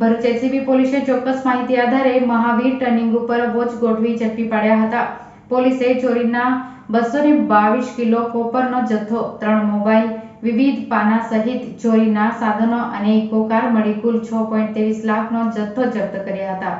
Bharuch ACB પોલીસે ચોક્કસ માહિતી આધારે મહાવીર ટર્નિંગ ઉપર વોચ ગોઠવી ઝડપી પાડ્યા હતા. પોલીસે ચોરીના બસો ને બાવીસ કિલો કોપરનો જથ્થો, ત્રણ મોબાઈલ, વિવિધ પાના સહિત ચોરીના સાધનો અને ઇકો કાર મળી કુલ છ પોઈન્ટ ત્રેવીસ લાખનો જથ્થો જપ્ત કર્યા હતા.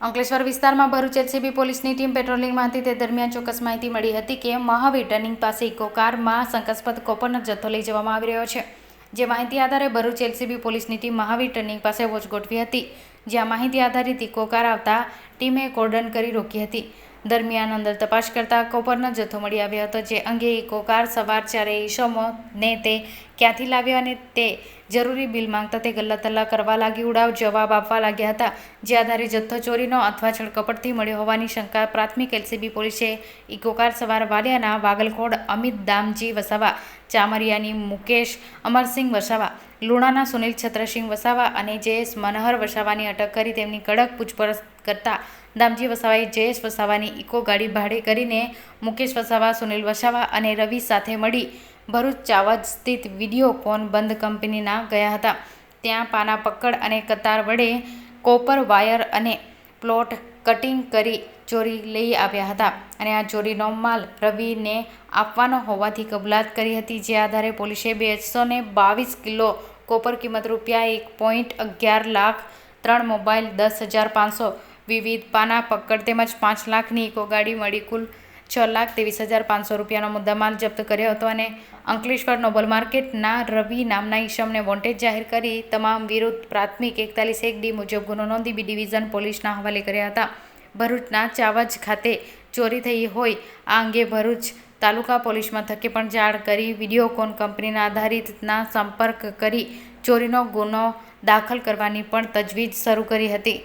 અંકલેશ્વર વિસ્તારમાં ભરૂચ એલસીબી પોલીસની ટીમ પેટ્રોલિંગમાં હતી તે દરમિયાન ચોક્કસ માહિતી મળી હતી કે મહાવીર ટર્નિંગ પાસે ઇકો કારમાં શંકાસ્પદ કોપરનો જથ્થો લઈ જવામાં આવી રહ્યો છે. જે માહિતી આધારે ભરૂચ એલસીબી પોલીસની ટીમ મહાવીર ટર્નિંગ પાસે વોચ ગોઠવી હતી જ્યાં માહિતી આધારિત ઇકોકાર આવતા ટીમે કોર્ડન કરી રોકી હતી. દરમિયાન અંદર તપાસ કરતા કોપરનો જથ્થો મળી આવ્યો હતો, જે અંગે ઇકોકાર સવાર ચારે ઈસમોને તે ક્યાંથી લાવ્યો અને તે જરૂરી બિલ માંગતા તે ગલ્લા તલ્લા કરવા લાગી ઉડાવ જવાબ આપવા લાગ્યા હતા. જે આધારે જથ્થો ચોરીનો અથવા છળકપટથી મળ્યો હોવાની શંકા પ્રાથમિક એલસીબી પોલીસે ઇકોકાર સવાર વાલિયાના વાગલખોડ અમિત દામજી વસાવા ચામરિયાની મુકેશ, અમરસિંહ વસાવા, લુણાના સુનિલ છત્રસિંહ વસાવા અને જયેશ મનહર વસાવાની અટક કરી તેમની કડક પૂછપરછ કરતા દામજી વસાવાએ જયેશ વસાવાની ઇકો ગાડી ભાડે કરીને મુકેશ વસાવા, સુનિલ વસાવા અને રવિ સાથે મળી ભરૂચ ચાવજ સ્થિત વિડીયોકોન બંધ કંપનીના ગયા હતા. ત્યાં પાના પકડ અને કતાર વડે કોપર વાયર અને પ્લોટ કટિંગ કરી ચોરી લઈ આવ્યા હતા અને આ ચોરીનો માલ રવિને આપવાનો હોવાથી કબૂલાત કરી હતી. જે આધારે પોલીસે બેસો ને બાવીસ કિલો કોપર કિંમત રૂપિયા, એક પોઈન્ટ અગિયાર લાખ ત્રણ મોબાઈલ દસ હજાર પાંચસો વિવિધ પાના પકડ તેમજ પાંચ લાખની ઇકો ગાડી મળી કુલ છ લાખ ત્રેવીસ હજાર પાંચસો રૂપિયાનો મુદ્દામાલ જપ્ત કર્યો હતો અને અંકલેશ્વર નોબલ માર્કેટના રવિ નામના ઈશમને વોન્ટેજ જાહેર કરી તમામ વિરુદ્ધ પ્રાથમિક એકતાલીસ એક ડી મુજબ ગુનો નોંધી બી ડિવિઝન પોલીસના હવાલે કર્યા હતા. ભરૂચના ચાવજ ખાતે ચોરી થઈ હોય આ અંગે ભરૂચ તાલુકા પોલીસ મથકે પણ જાણ કરી વિડીયોકોન કંપનીના આધારિતના સંપર્ક કરી ચોરીનો ગુનો દાખલ કરવાની પણ તજવીજ શરૂ કરી હતી.